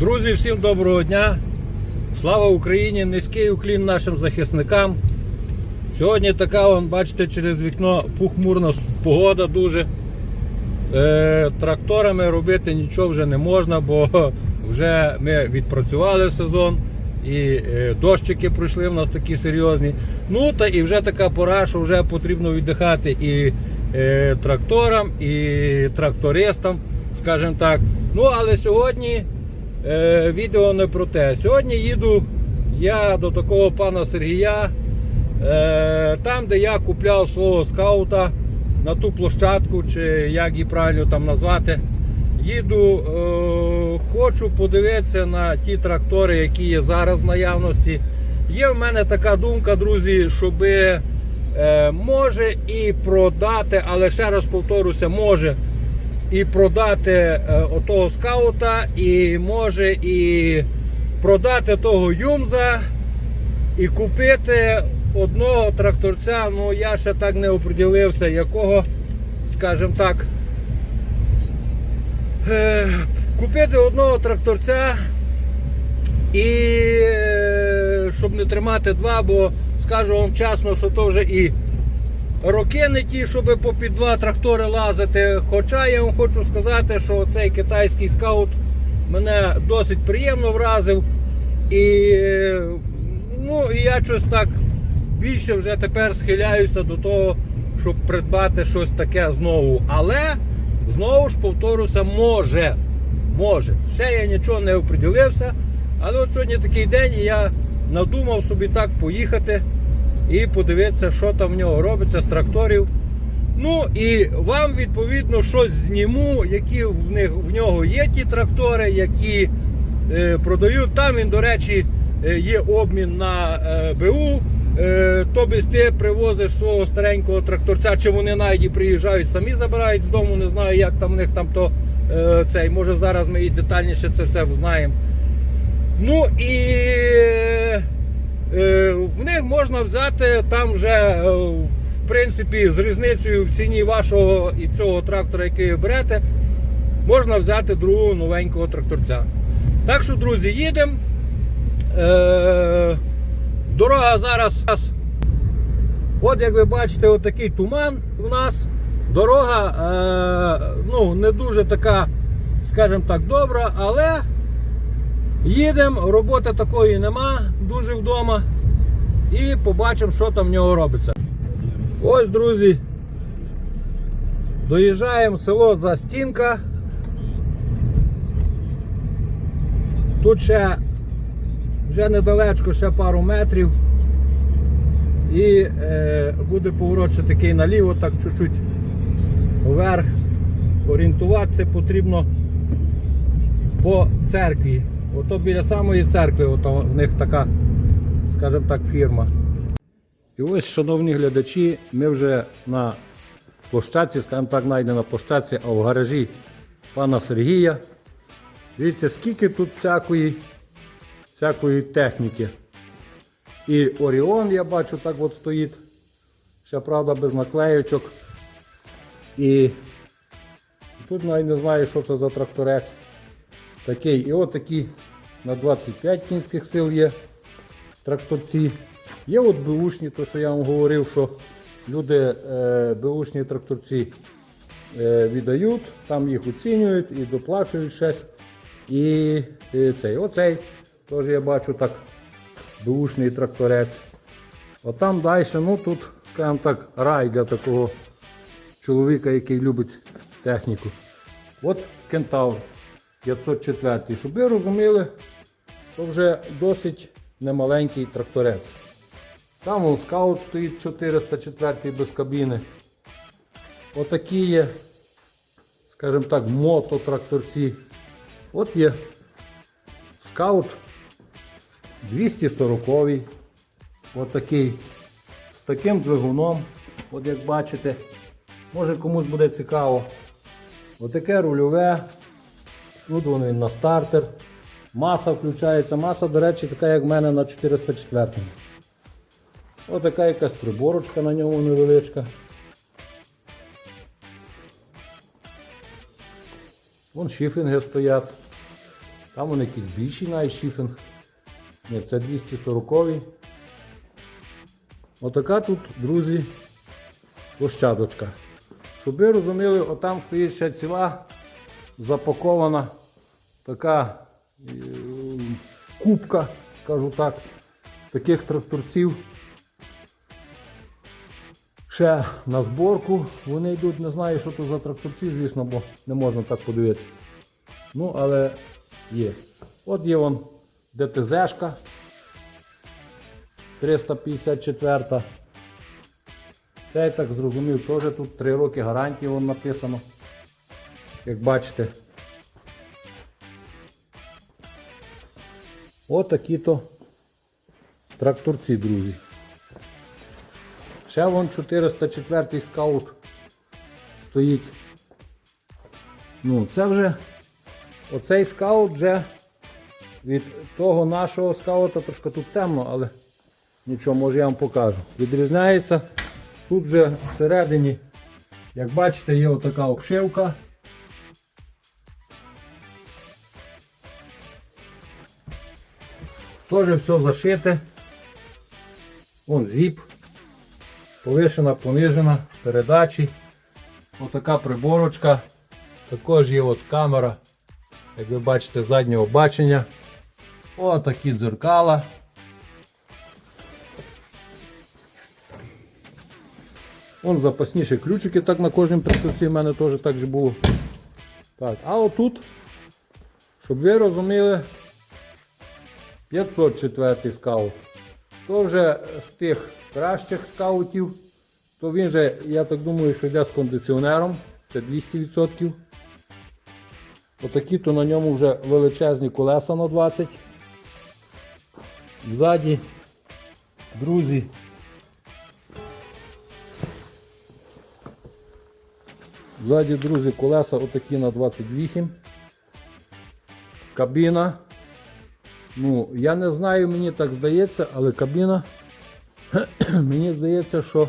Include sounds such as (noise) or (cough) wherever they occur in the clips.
Друзі, всім доброго дня! Слава Україні! Низький уклін нашим захисникам. Сьогодні така, вон, бачите, через вікно похмурна погода дуже. Е, тракторами робити нічого вже не можна, бо (laughs) вже ми відпрацювали сезон і е, дощики пройшли в нас такі серйозні. Ну та і вже така пора, що вже потрібно віддихати і е, тракторам, і трактористам, скажімо так. Ну але сьогодні е, відео не про те. Сьогодні їду я до такого пана Сергія, е, там, де я купляв свого скаута на ту площадку, чи як її правильно там назвати. Їду, е, хочу подивитися на ті трактори, які є зараз в наявності. Є в мене така думка, друзі, щоб е, може і продати, але ще раз повторюся, може і продати е, отого скаута, і може і продати того юмза, і купити одного тракторця. Ну я ще так не оприділився, якого, скажімо так, е, купити одного тракторця і е, щоб не тримати два, бо скажу вам чесно, що то вже і роки не ті, щоб по під два трактори лазити. Хоча я вам хочу сказати, що цей китайський скаут мене досить приємно вразив. І, ну, я щось так більше вже тепер схиляюся до того, щоб придбати щось таке знову. Але знову ж повторюся, може. Може. Ще я нічого не оприділився. Але от сьогодні такий день і я надумав собі так поїхати і подивитися, що там в нього робиться з тракторів. Ну і вам відповідно щось зніму, які в них в нього є ті трактори, які е, продають. Там він, до речі, е, є обмін на е, БУ. Е, тобі ти привозиш свого старенького тракторця, чи вони навіть приїжджають, самі забирають з дому, не знаю, як там в них там то е, цей. Може зараз ми і детальніше це все знаємо. Ну і в них можна взяти там вже, е, в принципі, з різницею в ціні вашого і цього трактора, який ви берете, можна взяти другого новенького тракторця. Так що, друзі, їдемо. Е, дорога зараз. От як ви бачите, отакий туман у нас. Дорога е, ну, не дуже така, скажімо так, добра, але їдемо, роботи такої нема дуже вдома. І побачимо, що там в нього робиться. Ось, друзі. Доїжджаємо в село Застінка. Тут ще вже недалечко, ще пару метрів. І е, буде поворот такий наліво, так чуть-чуть вверх. Орієнтуватися потрібно по церкві. Ото біля самої церкви, ото в них така, скажімо так, фірма. І ось, шановні глядачі, ми вже на площадці, скажімо так, навіть на площадці, а в гаражі пана Сергія. Дивіться, скільки тут всякої, всякої техніки. І Оріон, я бачу, так от стоїть. Ще правда без наклеючок. І тут навіть не знаю, що це за тракторець. Такий. І от такі на 25 кінських сил є тракторці. Є от беушні, то що я вам говорив, що люди е, беушні тракторці е, віддають, там їх оцінюють і доплачують щось. І, і цей, оцей теж я бачу так беушний тракторець. От там далі, ну тут, скажімо так, рай для такого чоловіка, який любить техніку. От кентавр 504. Щоб ви розуміли, то вже досить немаленький тракторець. Там вон скаут стоїть 404 без кабіни. Отакі є, скажімо так, мототракторці. От є скаут 240 Отакий. З таким двигуном, от як бачите, може комусь буде цікаво. Отаке рульове. Тут воно на стартер. Маса включається. Маса, до речі, така, як в мене на 404. Отака якась приборочка на ньому невеличка. Вон шифінги стоять. Там вони якісь більші навіть шифінг. Ні, це 240-й. Отака тут, друзі, площадочка. Щоб ви розуміли, отам стоїть ще ціла запакована така е, кубка, скажу так, таких тракторців. Ще на зборку вони йдуть, не знаю, що то за тракторці, звісно, бо не можна так подивитися. Ну, але є. От є вон ДТЗшка 354. Це я так зрозумів, теж тут 3 роки гарантії вон написано. Як бачите. Отакі то тракторці, друзі. Ще вон 404 скаут стоїть. Ну, це вже оцей скаут вже від того нашого скаута трошки тут темно, але нічого, може я вам покажу. Відрізняється. Тут вже всередині, як бачите, є отака обшивка. Теж все зашите. Вон зіп. Повишена, понижена, передачі. Отака приборочка. Також є от камера, як ви бачите, заднього бачення. Отакі дзеркала. Вон запасніші ключики, так на кожному тракторці в мене теж так же було. Так, а отут, щоб ви розуміли, 504 скаут. То вже з тих кращих скаутів, то він же, я так думаю, що йде з кондиціонером, це 200%. Отакі то на ньому вже величезні колеса на 20. Ззаді, друзі. Ззаді, друзі, колеса отакі на 28. Кабіна. Ну, я не знаю, мені так здається, але кабіна. (clears throat) мені здається, що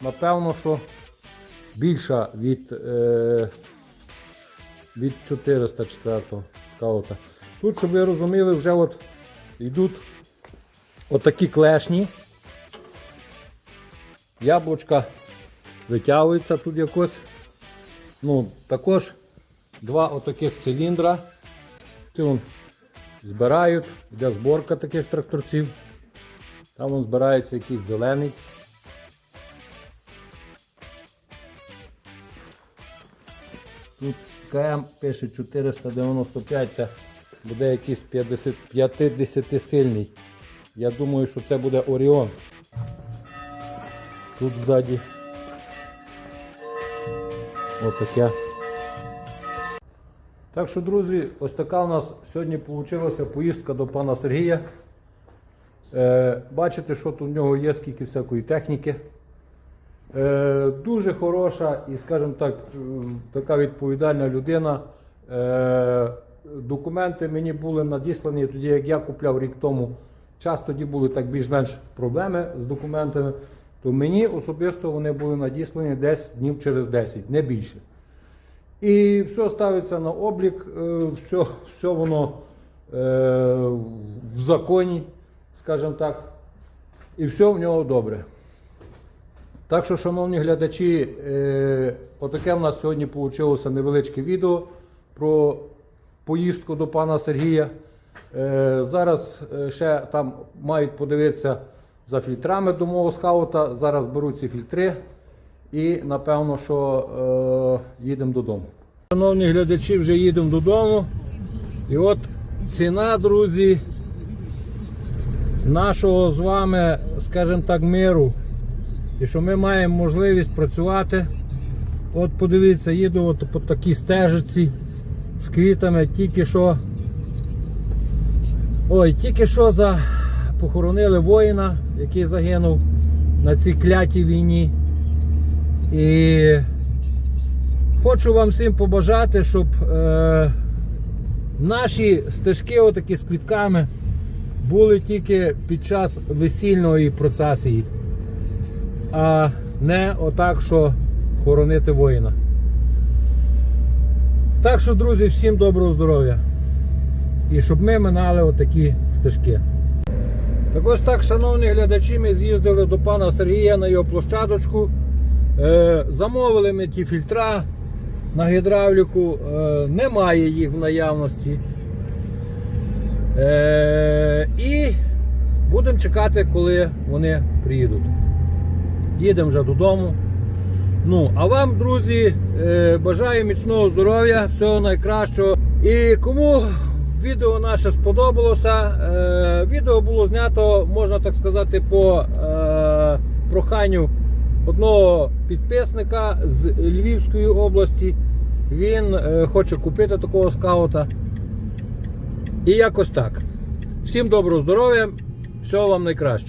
напевно, що більша від, е, від 404 скаута. Тут, щоб ви розуміли, вже от йдуть отакі клешні. Яблучка витягуються тут якось. Ну, також два отаких циліндра. Збирають, йде зборка таких тракторців. Там вон збирається якийсь зелений. Тут КМ пише 495, це буде якийсь 50, 50 сильний. Я думаю, що це буде Оріон. Тут ззаді. Отаке. Так що, друзі, ось така у нас сьогодні вийшла поїздка до пана Сергія. Е, бачите, що тут у нього є, скільки всякої техніки. Е, дуже хороша і, скажімо так, така відповідальна людина. Е, документи мені були надіслані тоді, як я купляв рік тому. Час тоді були так більш-менш проблеми з документами, то мені особисто вони були надіслані десь днів через 10, не більше. І все ставиться на облік, все, все воно е, в законі, скажімо так, і все в нього добре. Так що, шановні глядачі, е, отаке в нас сьогодні вийшло невеличке відео про поїздку до пана Сергія. Е, зараз е, ще там мають подивитися за фільтрами до мого скаута. Зараз беруть ці фільтри і напевно, що е, їдемо додому. Шановні глядачі, вже їдемо додому. І от ціна, друзі, нашого з вами, скажімо так, миру. І що ми маємо можливість працювати. От подивіться, їду от по такій стежиці з квітами, тільки що. Ой, тільки що за похоронили воїна, який загинув на цій клятій війні. І хочу вам всім побажати, щоб е, наші стежки отакі з квітками були тільки під час весільної процесії, а не отак, що хоронити воїна. Так що, друзі, всім доброго здоров'я! і щоб ми минали отакі стежки. Так ось так, шановні глядачі, ми з'їздили до пана Сергія на його площадочку. Е, замовили ми ті фільтра на гідравліку, е, немає їх в наявності. Е, і будемо чекати, коли вони приїдуть. Їдемо вже додому. Ну, а вам, друзі, бажаю міцного здоров'я, всього найкращого. І кому відео наше сподобалося, відео було знято, можна так сказати, по проханню одного підписника з Львівської області. Він е, хоче купити такого скаута. І якось так. Всім доброго здоров'я, всього вам найкраще.